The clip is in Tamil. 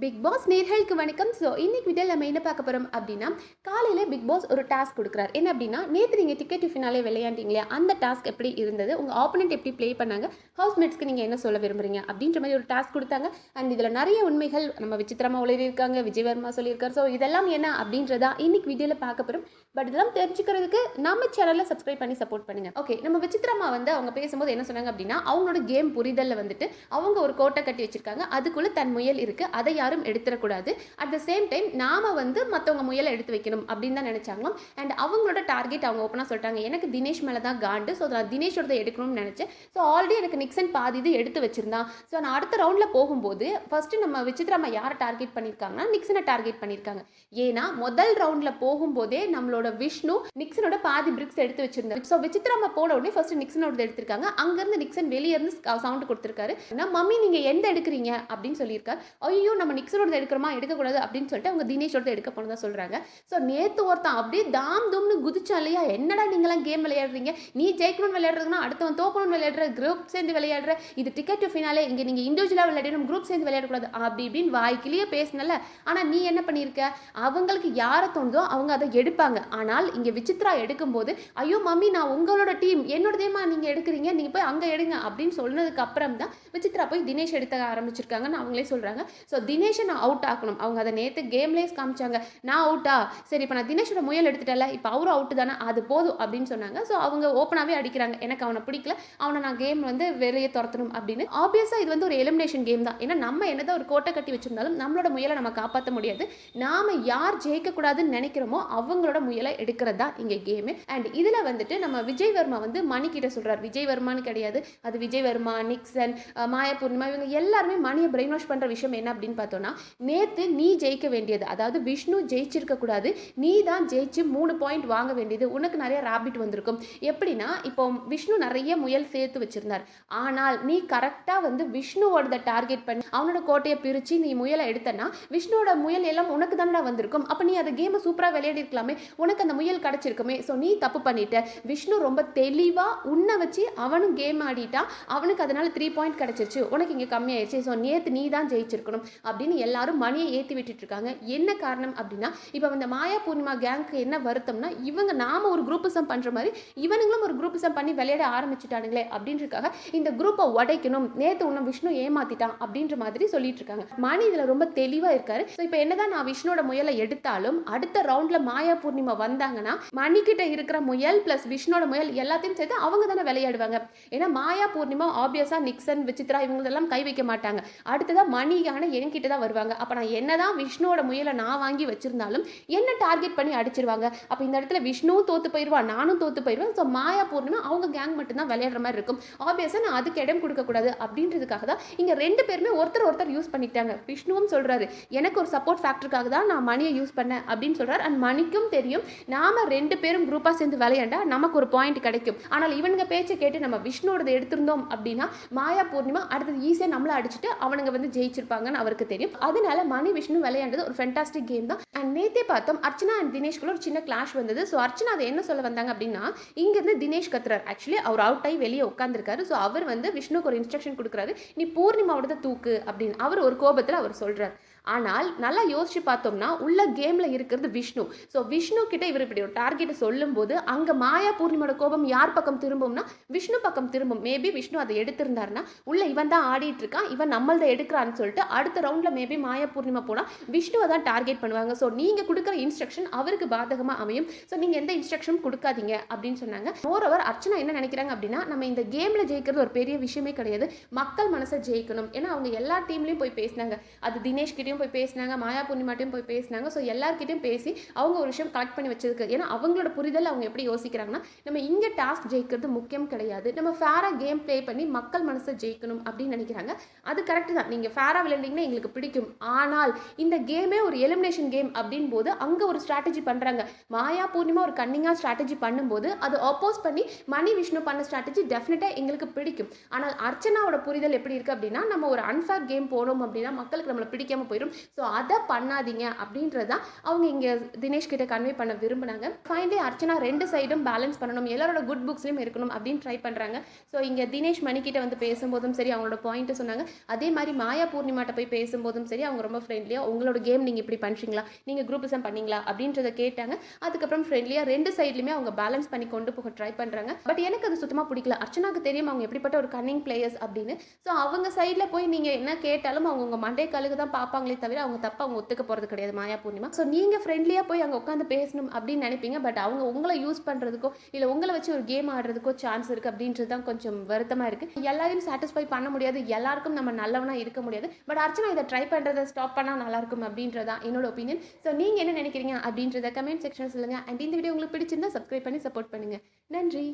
பிக் பாஸ் நேர்களுக்கு வணக்கம். ஸோ இன்னைக்கு வீட்டில் நம்ம என்ன பார்க்க போகிறோம் அப்படின்னா காலையில் பிக் பாஸ் ஒரு டாஸ்க் கொடுக்குறாரு. என்ன அப்படின்னா நேற்று நீங்கள் டிக்கெட் ஃபினாலே விளையாண்டிங்களே அந்த டாஸ்க் எப்படி இருந்தது? உங்கள் ஆப்போனண்ட் எப்படி ப்ளே பண்ணாங்க? ஹவுஸ்மேட்ஸ்க்கு நீங்கள் என்ன சொல்ல விரும்புறீங்க? அப்படின்ற மாதிரி ஒரு டாஸ்க் கொடுத்தாங்க. அண்ட் இதில் நிறைய உண்மைகள் நம்ம விசித்திரமாக உளறியிருக்காங்க. விஜயவர்மா சொல்லியிருக்காரு. ஸோ இதெல்லாம் என்ன அப்படின்றதா இன்னைக்கு வீடியோவில் பார்க்க போகிறோம் பட் இதெல்லாம் தெரிஞ்சுக்கிறதுக்கு நம்ம சேனலில் சப்ஸ்கிரைப் பண்ணி சப்போர்ட் பண்ணுங்க. ஓகே நம்ம விசித்திரமா வந்து அவங்க பேசும்போது என்ன சொன்னாங்க அப்படின்னா அவங்களோட கேம் புரிதலில் வந்துட்டு அவங்க ஒரு கோட்டை கட்டி வச்சிருக்காங்க. அதுக்குள்ளே தன் முயல் இருக்கு. அதை யாரும் எடுத்துடக்கூடாது. அட் த சேம் டைம் நாம வந்து மற்றவங்க முயலை எடுத்து வைக்கணும் அப்படின்னு தான் நினைச்சாங்களாம். அண்ட் அவங்களோட டார்கெட் அவங்க ஓப்பனாக சொல்லிட்டாங்க. எனக்கு தினேஷ் மேலே தான் காண்டு. ஸோ நான் தினேஷோட எடுக்கணும்னு நினச்சேன். ஸோ ஆல்ரெடி எனக்கு நிக்சன் பாதி இது எடுத்து வச்சிருந்தான். ஸோ நான் அடுத்த ரவுண்டில் போகும்போது ஃபர்ஸ்ட் நம்ம விசித்திரமா யாரை டார்கெட் பண்ணியிருக்காங்கன்னா நிக்சனை டார்கெட் பண்ணியிருக்காங்க ஏன்னா முதல் ரவுண்டில் போகும்போதே நம்மளோட விஷ்ணு நிக்சனோட பாதி பிரிக்ஸ் எடுத்து வச்சிருந்தாரு. ஸோ விசித்ராமா போன உடனே ஃபர்ஸ்ட் நிக்சனோட எடுத்திருக்காங்க. அங்கேருந்து நிக்சன் வெளியே இருந்து சவுண்ட் கொடுத்துருக்காரு. மம்மி நீங்கள் எந்த எடுக்கிறீங்க? அப்படின்னு சொல்லியிருக்காரு. ஐயோ நம்ம நிக்சனோட எடுக்கிறோமா? எடுக்கக்கூடாது. அப்படின்னு சொல்லிட்டு அவங்க தினேஷோட எடுக்க போனதா சொல்கிறாங்க ஸோ நேற்று ஒருத்தன் அப்படியே தாம் தும்னு குதிச்சான் இல்லையா? என்னடா நீங்களாம் கேம் விளையாடுறீங்க? நீ ஜெயிக்கணும்னு விளையாடுறதுனா அடுத்தவன் தோக்கணும்னு விளையாடுற குரூப் சேர்ந்து விளையாடுற இது டிக்கெட் ஃபினாலே இங்கே நீங்கள் இண்டிவிஜுவலாக விளையாடணும் குரூப் சேர்ந்து விளையாடக்கூடாது. அப்படி இப்படின்னு வாய்க்கிலேயே பேசினல ஆனால் நீ என்ன பண்ணியிருக்க? அவங்களுக்கு யாரை தோணுதோ அவங்க அதை எடுப்பாங்க. ஆனால் இங்கே விசித்ரா எடுக்கும்போது ஐயோ மம்மி நான் உங்களோட டீம் என்னோடதேமா நீங்கள் எடுக்கிறீங்க? நீங்கள் போய் அங்கே எடுங்க அப்படின்னு சொன்னதுக்கு அப்புறம் தான் விசித்ரா போய் தினேஷ் எடுக்க ஆரம்பிச்சிருக்காங்கன்னு அவங்களே சொல்கிறாங்க ஸோ தினேஷை நான் அவுட் ஆக்கணும். அவங்க அதை நேற்று கேம்லேயே காமிச்சாங்க. நான் அவுட்டா சரி இப்போ நான் தினேஷோட முயல் எடுத்துட்டல இப்போ அவரும் அவுட்டு தானே? அது போதும் அப்படின்னு சொன்னாங்க. ஸோ அவங்க ஓப்பனாகவே அடிக்கிறாங்க. எனக்கு அவனை பிடிக்கல. அவனை நான் கேம் வந்து வெளியே துரத்தணும் அப்படின்னு. ஆப்வியஸாக இது வந்து ஒரு எலிமினேஷன் கேம் தான். ஏன்னா நம்ம என்னதான் ஒரு கோட்டை கட்டி வச்சிருந்தாலும் நம்மளோட முயலை நம்ம காப்பாற்ற முடியாது. நாம் யார் ஜெயிக்கக்கூடாதுன்னு நினைக்கிறோமோ அவங்களோட முயல் எடுக்கிறது தான் இங்கே கேமு அண்ட் இதில் வந்துட்டு நம்ம விஜய் வர்மா வந்து மணிக்கிட்ட சொல்கிறார் விஜய் வர்மான்னு கிடையாது. அது விஜய் வர்மா நிக்சன் மாயா பூர்ணிமா இவங்க எல்லாருமே மணியை பிரெயின் வாஷ் பண்ணுற விஷயம் என்ன அப்படின்னு பார்த்தோன்னா நேற்று நீ ஜெயிக்க வேண்டியது அதாவது விஷ்ணு ஜெயிச்சிருக்க கூடாது. நீ தான் ஜெயிச்சு மூணு பாயிண்ட் வாங்க வேண்டியது. உனக்கு நிறைய ராபிட் வந்திருக்கும். எப்படின்னா இப்போ விஷ்ணு நிறைய முயல் சேர்த்து வச்சிருந்தார். ஆனால் நீ கரெக்டாக வந்து விஷ்ணுவோட டார்கெட் பண்ணி அவனோட கோட்டையை பிரித்து நீ முயலை எடுத்தனா விஷ்ணுவோட முயல் எல்லாம் உனக்கு தானடா வந்திருக்கும். அப்போ நீ அந்த கேமை சூப்பராக விளையாடி இருக்கலாமே. உனக்கு அந்த முயல் கிடச்சிருக்குமே. ஸோ நீ தப்பு பண்ணிட்ட. விஷ்ணு ரொம்ப தெளிவாக உன்னை வச்சு அவனும் கேம் ஆடிட்டான். அவனுக்கு அதனால் த்ரீ பாயிண்ட் கிடச்சிருச்சு. உனக்கு இங்கே கம்மியாயிருச்சு. ஸோ நேற்று நீ தான் ஜெயிச்சிருக்கணும் அப்படின்னு எல்லாரும் மணியை ஏற்றி விட்டுட்டு இருக்காங்க என்ன காரணம் அப்படின்னா இப்போ அந்த மாயா பூர்ணிமா கேங்க்கு என்ன வருத்தம்னா இவங்க நாம ஒரு குரூப்பிசம் பண்ணுற மாதிரி இவனுங்களும் ஒரு குரூப்பிசம் பண்ணி விளையாட ஆரம்பிச்சுட்டானுங்களே அப்படின்றக்காக இந்த குரூப்பை உடைக்கணும். நேற்று உன்னை விஷ்ணு ஏமாத்திட்டான் அப்படின்ற மாதிரி சொல்லிட்டு இருக்காங்க மணி இதில் ரொம்ப தெளிவாக இருக்காரு. ஸோ இப்போ என்னதான் நான் விஷ்ணுவோட முயலை எடுத்தாலும் அடுத்த ரவுண்ட்ல மாயா பூர்ணிமா வந்தாங்கன்னா மணிக்கிட்ட இருக்கிற முயல் பிளஸ் விஷ்ணோட முயல் எல்லாத்தையும் சேர்த்து அவங்க தானே விளையாடுவாங்க. ஏன்னா மாயா பூர்ணிமா ஆப்வியஸா நிக்சன் விசித்ரா இவங்களெல்லாம் கை வைக்க மாட்டாங்க. அடுத்ததா மணியான என்கிட்ட தான் வருவாங்க. அப்போ நான் என்னதான் விஷ்ணுவோட முயலை நான் வாங்கி வச்சிருந்தாலும் என்ன டார்கெட் பண்ணி அடிச்சிருவாங்க? அப்போ இந்த இடத்துல விஷ்ணுவும் தோத்து போயிடுவா நானும் தோத்து போயிடுவேன் ஸோ மாயா பூர்ணிமா அவங்க கேங் மட்டும்தான் விளையாடுற மாதிரி இருக்கும். ஆப்வியஸாக நான் அதுக்கு இடம் கொடுக்கக்கூடாது அப்படின்றதுக்காக தான் இங்கே ரெண்டு பேருமே ஒருத்தர் ஒருத்தர் யூஸ் பண்ணிட்டாங்க விஷ்ணுவும் சொல்றாரு எனக்கு ஒரு சப்போர்ட் ஃபேக்டருக்காக தான் நான் மணியை யூஸ் பண்ணேன் அப்படின்னு சொல்றாரு. அண்ட் மணிக்கும் தெரியும் நாம ரெண்டு பேரும் குரூப்பாக சேர்ந்து விளையாண்டா நமக்கு ஒரு பாயிண்ட் கிடைக்கும். ஆனால் இவனுங்க பேச்சை கேட்டு நம்ம விஷ்ணுவோடது எடுத்திருந்தோம் அப்படின்னா மாயா பூர்ணிமா அடுத்தது ஈஸியாக நம்மளை அடிச்சுட்டு அவனுங்க வந்து ஜெயிச்சிருப்பாங்கன்னு அவருக்கு தெரியும். அதனால மணி விஷ்ணு விளையாண்டது ஒரு ஃபென்டாஸ்டிக் கேம் தான். அண்ட் நேத்தே பார்த்தோம் அர்ச்சனா அண்ட் தினேஷ்குள்ள ஒரு சின்ன கிளாஷ் வந்தது. ஸோ அர்ச்சனா அதை என்ன சொல்ல வந்தாங்க அப்படின்னா இங்கிருந்து தினேஷ் கத்துறாரு. ஆக்சுவலி அவர் அவுட் ஆகி வெளியே உட்காந்துருக்காரு ஸோ அவர் வந்து விஷ்ணுக்கு ஒரு இன்ஸ்ட்ரக்ஷன் கொடுக்குறாரு. நீ பூர்ணிமாவோட தூக்கு அப்படின்னு அவர் ஒரு கோபத்தில் அவர் சொல்றாரு. ஆனால் நல்லா யோசிச்சு பார்த்தோம்னா உள்ள கேம்ல இருக்கிறது விஷ்ணு. ஸோ விஷ்ணு கிட்ட இவர் இப்படி ஒரு டார்கெட்டை சொல்லும்போது அங்க மாயா பூர்ணிமோட கோபம் யார் பக்கம் திரும்பும்னா விஷ்ணு பக்கம் திரும்பும். மேபி விஷ்ணு அதை எடுத்திருந்தாருன்னா உள்ள இவன் தான் ஆடிட்டு இருக்கான் இவன் நம்மள்தான் எடுக்கிறான்னு சொல்லிட்டு அடுத்த ரவுண்ட்ல மேபி மாயா பூர்ணிமா போனா விஷ்ணுவை தான் டார்கெட் பண்ணுவாங்க. ஸோ நீங்க கொடுக்குற இன்ஸ்ட்ரக்ஷன் அவருக்கு பாதகமா அமையும். ஸோ நீங்க எந்த இன்ஸ்ட்ரக்ஷனும் கொடுக்காதீங்க அப்படின்னு சொன்னாங்க. மோரோவர் அர்ச்சனா என்ன நினைக்கிறாங்க அப்படின்னா நம்ம இந்த கேம்ல ஜெயிக்கிறது ஒரு பெரிய விஷயமே கிடையாது. மக்கள் மனசை ஜெயிக்கணும். ஏன்னா அவங்க எல்லா டீம்லயும் போய் பேசினாங்க. அது தினேஷ் கிட்டயும் போய் பேசினாங்க மாயா பூர்ணிமாட்டையும் போய் பேசினாங்க. ஸோ எல்லார்கிட்டயும் பேசி அவங்க ஒரு விஷயம் கலெக்ட் பண்ணி வச்சிருக்கு. ஏன்னா அவங்களோட புரிதல் அவங்க எப்படி யோசிக்கிறாங்கன்னா நம்ம இங்கே டாஸ்க் ஜெயிக்கிறது முக்கியம் கிடையாது. நம்ம ஃபேராக கேம் ப்ளே பண்ணி மக்கள் மனசை ஜெயிக்கணும் அப்படின்னு நினைக்கிறாங்க. அது கரெக்ட் தான். நீங்கள் ஃபேராக விளையாண்டிங்கன்னா எங்களுக்கு பிடிக்கும். ஆனால் இந்த கேமே ஒரு எலிமினேஷன் கேம் அப்படின் போது அங்கே ஒரு ஸ்ட்ராட்டஜி பண்ணுறாங்க மாயா பூர்ணிமா ஒரு கன்னிங்காக ஸ்ட்ராட்டஜி பண்ணும்போது அது ஆப்போஸ் பண்ணி மணி விஷ்ணு பண்ண ஸ்ட்ராட்டஜி டெஃபினட்டாக எங்களுக்கு பிடிக்கும். ஆனால் அர்ச்சனாவோட புரிதல் எப்படி இருக்குது அப்படின்னா நம்ம ஒரு அன்ஃபேர் கேம் போனோம் அப்படின்னா மக்களுக்கு நம்மளை பிடிக்காம போயிடும் ஸோ அதை பண்ணாதீங்க அப்படின்றதான் அவங்க இங்கே தினேஷ் கிட்ட கன்வே பண்ண விரும்புனாங்க ஃபைனலி அர்ச்சனா ரெண்டு சைடும் பேலன்ஸ் பண்ணணும். எல்லாரோட குட் புக்ஸ்லையும் இருக்கணும் அப்படின்னு ட்ரை பண்ணுறாங்க ஸோ இங்கே தினேஷ் மணிக்கிட்ட வந்து பேசும்போதும் சரி அவங்களோட பாயிண்ட்டை சொன்னாங்க. அதே மாதிரி மாயா பூர்ணிமாட்ட போய் பேசும்போதும் சரி அவங்க ரொம்ப ஃப்ரெண்ட்லியாக உங்களோட கேம் நீங்கள் இப்படி பண்ணுறீங்களா நீங்கள் குரூப்பிசம் பண்ணீங்களா? அப்படின்றத கேட்டாங்க. அதுக்கப்புறம் ஃப்ரெண்ட்லியாக ரெண்டு சைட்லையுமே அவங்க பேலன்ஸ் பண்ணி கொண்டு போக ட்ரை பண்ணுறாங்க பட் எனக்கு அது சுத்தமாக பிடிக்கல. அர்ச்சனாக்கு தெரியும் அவங்க எப்படிப்பட்ட ஒரு கன்னிங் பிளேயர்ஸ் அப்படின்னு. ஸோ அவங்க சைடில் போய் நீங்கள் என்ன கேட்டாலும் அவங்க உங்கள் மண்டே கழுகு தான் பார்ப்பாங்களே தவிர அவங்க தப்பாக அவங்க ஒத்துக்க போகிறது கிடையாது மாயா பூர்ணிமா. ஸோ நீங்கள் ஃப்ரெண்ட்லியாக போய் அங்கே உட்காந்து பேசணும் அப்படின்னு நினைப்பீங்க. பட் அவங்க உங்களை யூஸ் பண்ணுறதுக்கோ இல்லை உங்களை வச்சு ஒரு கேம் ஆடுறதுக்கோ சான்ஸ் இருக்குது அப்படின்றது தான் கொஞ்சம் வருத்தமாக இருக்குது எல்லாரையும் சாட்டிஸ்ஃபை பண்ண முடியாது. எல்லாருக்கும் நம்ம நல்லவனாக இருக்க முடியாது. பட் அர்ச்சனா இதை ட்ரை பண்ணுறதை ஸ்டாப் பண்ணால் நல்லாயிருக்கும் அப்படின்றதான் என்னோட ஒப்பீனியன் ஸோ நீங்கள் என்ன நினைக்கிறீங்க அப்படின்றத கமெண்ட் செக்ஷன் சொல்லுங்கள் அண்ட் இந்த வீடியோ உங்களுக்கு பிடிச்சிருந்தா சப்ஸ்கிரைப் பண்ணி சப்போர்ட் பண்ணுங்கள் நன்றி.